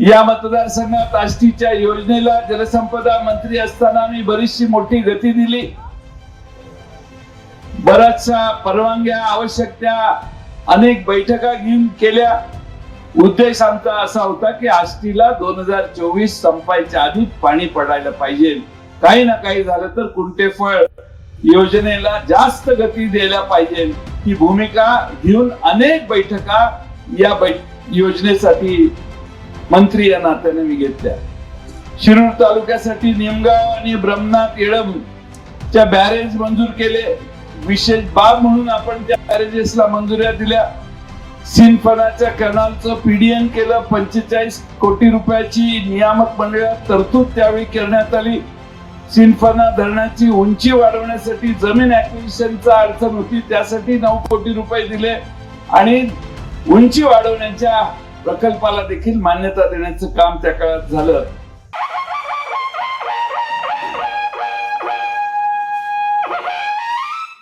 या मतदारसंघात आष्टीच्या योजनेला जलसंपदा मंत्री असताना मी बरीचशी मोठी गती दिली. बऱ्याचशा परवानग्या आवश्यक त्या अनेक बैठका घेऊन केल्या. उद्देश आमचा असा होता की आष्टीला दोन हजार चोवीस संपायच्या आधी पाणी पडायला पाहिजे. काही ना काही झालं तर कुंटे फळ योजनेला जास्त गती द्यायला पाहिजे. ही भूमिका घेऊन अनेक बैठका या बै योजनेसाठी मंत्री या नात्याने मी घेतल्या. शिरूर तालुक्यासाठी निमगाव आणि ब्रह्मनाथ येळम च्या बॅरेज मंजूर केले. विशेष बाब म्हणून आपण त्या बॅरेजेसला मंजुऱ्या दिल्या. सिनफनाच्या कॅनलचं पीडीएन केलं. पंचेचाळीस कोटी रुपयाची नियामक मंडळात तरतूद त्यावेळी करण्यात आली. सिनफना धरणाची उंची वाढवण्यासाठी जमीन ऍक्विशनचा अडचण होती. त्यासाठी नऊ कोटी रुपये दिले आणि उंची वाढवण्याच्या प्रकल्पाला देखील मान्यता देण्याचं काम त्या काळात झालं.